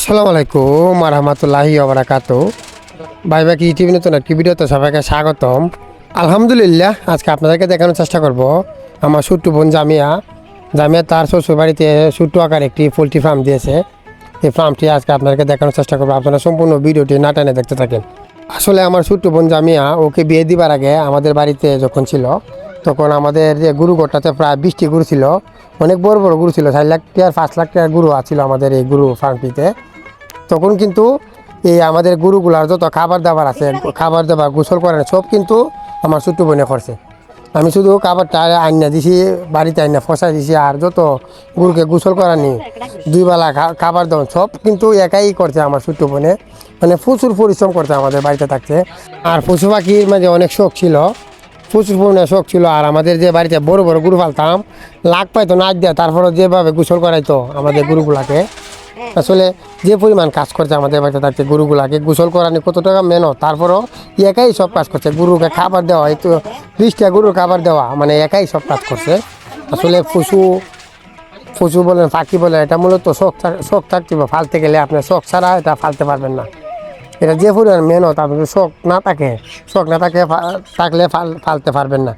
আসসালামু আলাইকুম রহমতুল্লাহি ওবরাকাতু ভাই ভাই টিভি নতুন একটি ভিডিওতে সবাইকে স্বাগতম। আলহামদুলিল্লাহ, আজকে আপনাদেরকে দেখানোর চেষ্টা করব। আমার ছোট্ট বোন জামিয়া। জামিয়া তার শ্বশুর বাড়িতে ছোট্ট আকার একটি পোলট্রি ফার্ম দিয়েছে। এই ফার্মটি আজকে আপনাদেরকে দেখানোর চেষ্টা করব। আপনারা সম্পূর্ণ ভিডিওটি না টেনে দেখতে থাকেন। আসলে আমার ছোট্ট বোন জামিয়া, ওকে বিয়ে দিবার আগে আমাদের বাড়িতে যখন ছিল, তখন আমাদের যে গুরু গোটাতে প্রায় বিশটি গুরু ছিল। অনেক বড় বড় গুরু ছিল, চার লাখ টাকার পাঁচ লাখ টাকার গুরু আছিল আমাদের এই গুরু ফার্মটিতে তখন কিন্তু এই আমাদের গুরুগুলার যত খাবার দাবার আছে খাবার দাবার গোসল করে সব কিন্তু আমার ছোট্ট বোনে করছে। আমি শুধু খাবারটা আইনা দিছি, বাড়িতে আইনা ফসাই দিছি, আর যত গরুকে গোসল করানি, দুই বেলা খাবার দাও সব কিন্তু একাই করছে আমার ছোট্ট বোনে। মানে প্রচুর পরিশ্রম করছে আমাদের বাড়িতে থাকতে। আর পশু পাখির মাঝে অনেক শখ ছিল। প্রচুর পরিমাণে শখ ছিল, আর আমাদের যে বাড়িতে বড় বড় গরু পালতাম, লাখ পাইতো নাচ দেয় তারপরে যেভাবে গোসল করাইতো আমাদের গরুগুলাকে। আসলে যে পরিমাণ কাজ করছে আমাদের বাড়িতে থাকতে গরুগুলাকে গোসল করানি কত টাকা মেহনত। তারপরও একাই সব কাজ করছে। গরুকে খাবার দেওয়া তো বিশটা গরুর খাবার দেওয়া মানে একাই সব কাজ করছে। আসলে পশু পশু বলেন, পাখি বলেন, এটা মূলত শখ শখ থাকতে হবে। ফালতে গেলে আপনি শখ ছাড়া এটা ফালতে পারবেন না। এটা যে পরিমাণ মেহনত, আপনার শখ না থাকে, শখ না থাকে থাকলে ফাল, ফালতে পারবেন না।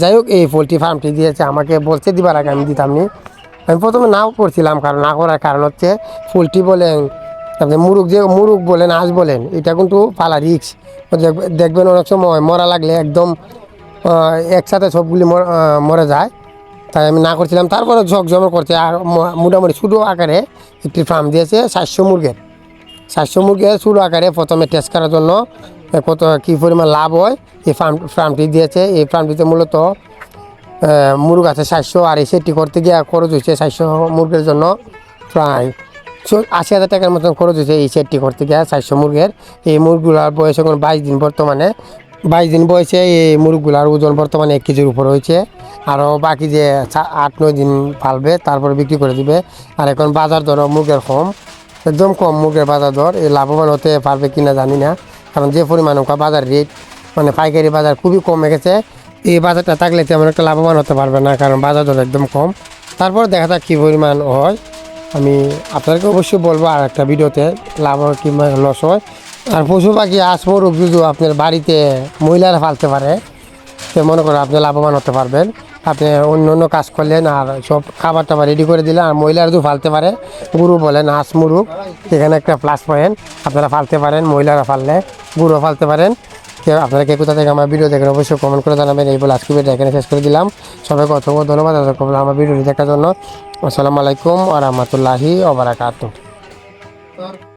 যাই হোক, এই পোলট্রি ফার্মটি দিয়েছে, আমাকে বলছে দিবার আগে আমি দিতাম নি আমি প্রথমে নাও করছিলাম কারণ না করার কারণ হচ্ছে পোলট্রি বলেন আপনি মুরুগ যে মুরুগ বলেন, হাঁস বলেন, এটা কিন্তু পালা রিক্স দেখবেন অনেক সময় মরা লাগলে একদম একসাথে সবগুলি মর- যায়। তাই আমি না করছিলাম, তারপরে ঝক জমা করছে, আর মোটামুটি ছোটো আকারে একটি ফার্ম দিয়েছে সাতশো মুরগের। সাতশো মুরগি শুরু আকারে প্রথমে টেস্ট করার জন্য কত কী পরিমাণ লাভ হয়, এই ফার্ম ফার্মটি দিয়েছে। এই ফার্মটিতে মূলত মুরগ আছে সাতশো আর সেটটি করতে গিয়ে খরচ হয়েছে সাতশো মুরগের জন্য প্রায় আশি হাজার টাকার মতন খরচ হয়েছে এই সেটটি করতে গিয়ে সাতশো মুরগের। এই মুরগুলার বয়স এখন বাইশ দিন বর্তমানে। বাইশ দিন বয়সে এই মুরগুলার ওজন বর্তমানে এক কেজির উপর হয়েছে। আরও বাকি যে আট, নয় দিন পালবে, তারপরে বিক্রি করে দিবে। আর এখন বাজার দর মুরগের কম। একদম কম মুরগের বাজার দর। এই লাভবান হতে পারবে কিনা জানি না। কারণ যে পরিমাণ ওকা বাজার রেট মানে পাইকারি বাজার খুবই কমে গেছে। এই বাজারটা থাকলে তেমন একটা লাভবান হতে পারবে না, কারণ বাজার দর একদম কম। তারপর দেখা যাক কী পরিমাণ হয়। আমি আপনাদেরকে অবশ্যই বলব আর একটা ভিডিওতে লাভ হয় কিংবা লস হয়। আর পশু পাখি আস মরুক যদি আপনার বাড়িতে মহিলারা পালতে পারে, তো মনে করো আপনি লাভবান হতে পারবেন। আপনি অন্য অন্য কাজ করলেন আর সব খাবার টাবার রেডি করে দিলেন, আর মহিলারা যদি ফালতে পারে, গুরু বলেন হাঁস মুরুগ, এখানে একটা প্লাস পয়েন্ট আপনারা ফালতে পারেন, মহিলারা ফাললে গুরুও ফালতে পারেন। আপনারা কে কোথা থেকে আমার ভিডিও দেখেন অবশ্যই কমেন্ট করে জানাবেন। এই বলে আজকে ভিডিও এখানে শেষ করে দিলাম। সবাইকে অসংখ্য ধন্যবাদ আমার ভিডিওটি দেখার জন্য। আসসালামু আলাইকুম আ রহমতুল্লাহি ওবরাকাতু